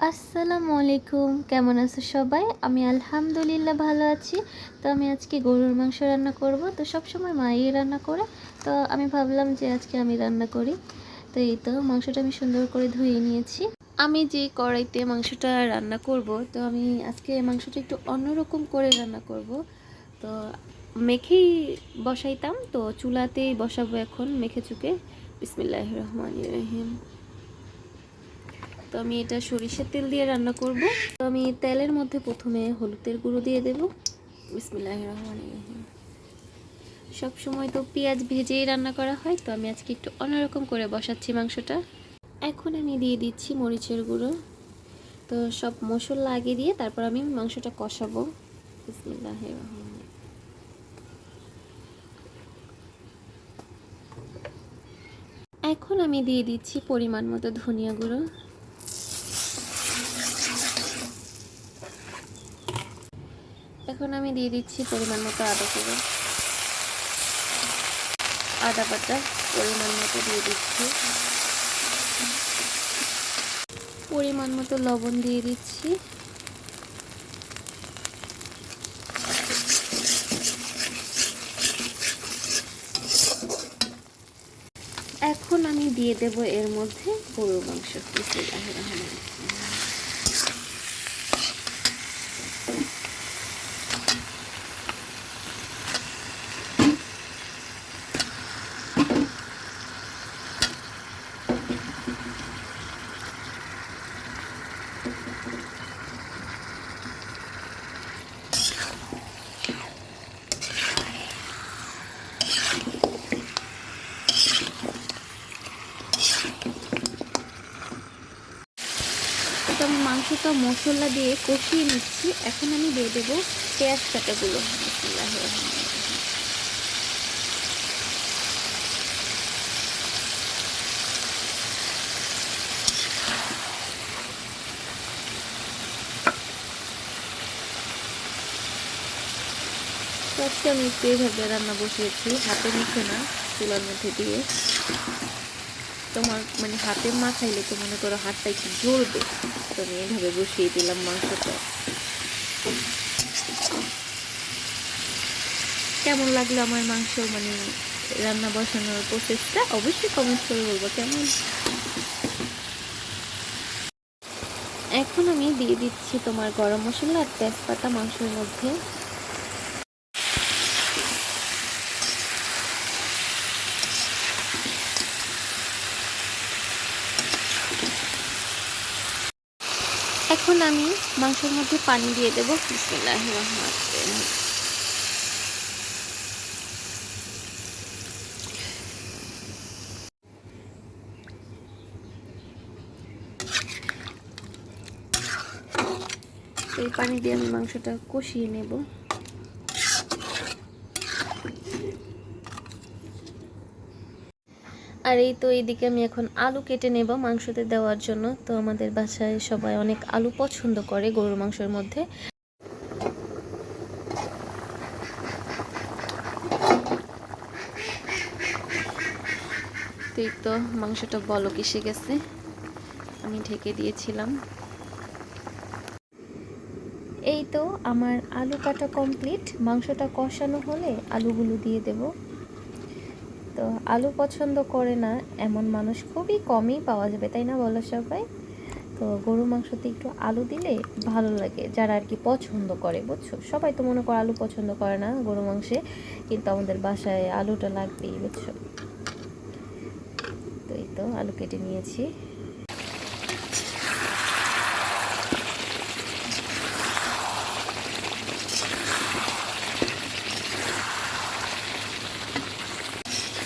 আসসালামু আলাইকুম কেমন আছো সবাই? আমি আলহামদুলিল্লাহ ভালো আছি। তো আমি আজকে গরুর মাংস রান্না করব। তো সব সময় মাই রান্না করে। তো আমি ভাবলাম যে আজকে আমি রান্না করি। তো এই তো, মাংসটা আমি সুন্দর করে ধুয়ে নিয়েছি। আমি যে কড়াইতে মাংসটা রান্না করব, তো আমি আজকে মাংসটা একটু অন্যরকম করে রান্না করব। তো মেখেই বসাইতাম, তো চুলাতেই বসাবো এখন মেখে চুকে বিসমিল্লাহ রহমান রহিম। তো আমি এটা সরিষার তেল দিয়ে রান্না করব। তো আমি তেলের মধ্যে প্রথমে হলুদের গুঁড়ো দিয়ে দেব। বিসমিল্লাহ রহমান সব সময় তো পেঁয়াজ ভেজেই রান্না করা হয়, তো আমি আজকে একটু অন্যরকম করে বসাচ্ছি মাংসটা। এখন আমি দিয়ে দিচ্ছি মরিচের গুঁড়ো। তো সব মশলা আগে দিয়ে তারপর আমি মাংসটা কষাবো। বিসমিল্লাহ রহমান এখন আমি দিয়ে দিচ্ছি পরিমাণ মতো ধনিয়া গুঁড়ো। এখন আমি দিয়ে দিচ্ছি পরিমাণ মতো আদা গুঁড়ো আদা বাটা পরিমাণ মতো দিয়ে দিচ্ছি। পরিমাণ মতো লবণ দিয়ে দিচ্ছি। এখন আমি দিয়ে দেব এর মধ্যে গরুর মাংস বিসমিল্লাহির মাংসটা মশলা দিয়ে কষিয়ে নিচ্ছি। এখন আমি দিয়ে দেবো পেঁয়াজ কাটাগুলো। বিসমিল্লাহির রহমানির আজকে আমি একটু এইভাবে রান্না বসিয়েছি। হাতে মুখে না, চুলার মধ্যে দিয়ে। তোমার মানে হাতে মা খাইলে তো মনে করো হাতটা একটু জ্বলবে তো আমি এইভাবে বসিয়ে দিলাম মাংসটা। কেমন লাগল আমার মাংস মানে রান্না বসানোর প্রসেসটা অবশ্যই কমেন্ট করে বলব কেমন? এখন আমি দিয়ে দিচ্ছি তোমার গরম মশলা আর তেজপাতা মাংসের মধ্যে। এখন আমি মাংসের মধ্যে পানি দিয়ে দেবো বিসমিল্লাহ। এই পানি দিয়ে আমি মাংসটা কষিয়ে নেব আর এই তো এইদিকে আমি এখন আলু কেটে নেব মাংসতে দেওয়ার জন্য। তো আমাদের বাসায় সবাই অনেক আলু পছন্দ করে গরুর মাংসের মধ্যে। তো এই তো মাংসটা বলক এসে গেছে। আমি ঢেকে দিয়েছিলাম। এই তো আমার আলু কাটা কমপ্লিট মাংসটা কষানো হলে আলুগুলো দিয়ে দেব। তো আলু পছন্দ করে না, এমন মানুষ খুবই কমই পাওয়া যাবে, তাই না বলো সবাই? তো গরু মাংসতে একটু আলু দিলে ভালো লাগে, যারা আর কি পছন্দ করে, বুঝছ? সবাই তো মনে করো আলু পছন্দ করে না গরু মাংসে, কিন্তু আমাদের বাসায় আলুটা লাগবেই, বুঝছ? তো এই তো আলু কেটে নিয়েছি।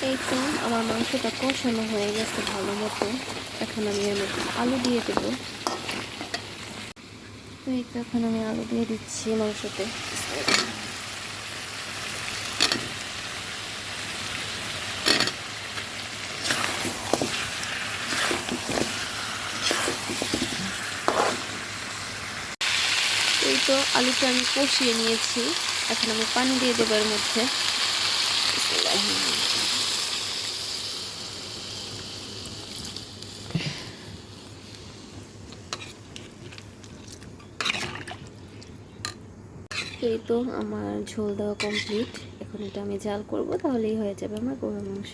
এই তো আমার মাংসটা কষানো হয়ে গেছে ভালো মতো। এখন আমি এর আলু দিয়ে দেব। তো এই তো এখন আমি আলু দিয়ে দিচ্ছি মাংসতে। এই তো আলুটা আমি কষিয়ে নিয়েছি। এখন আমি পানি দিয়ে দেবো এর মধ্যে। এই তো আমার ঝোল দেওয়া কমপ্লিট এখন এটা আমি জাল করব, তাহলেই হয়ে যাবে আমার গরুর মাংস।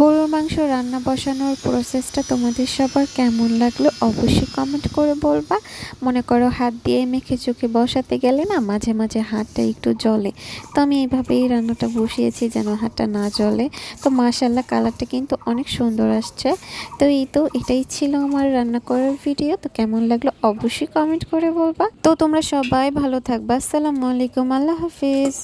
গরুর মাংস রান্না বসানোর প্রসেসটা তোমাদের সবার কেমন লাগল অবশ্যই কমেন্ট করে বলবা। মনে করো হাত দিয়ে মেখে চোখে বসাতে গেলে না মাঝে মাঝে হাতটা একটু জ্বলে। তো আমি এইভাবেই রান্নাটা বসিয়েছি যেন হাতটা না জ্বলে। তো মাশাল্লাহ কালারটা কিন্তু অনেক সুন্দর আসছে। তো এই তো এটাই ছিল আমার রান্না করার ভিডিও তো কেমন লাগল অবশ্যই কমেন্ট করে বলবা। তো তোমরা সবাই ভালো থাকবা। আসসালামু আলাইকুম। আল্লাহ হাফিজ।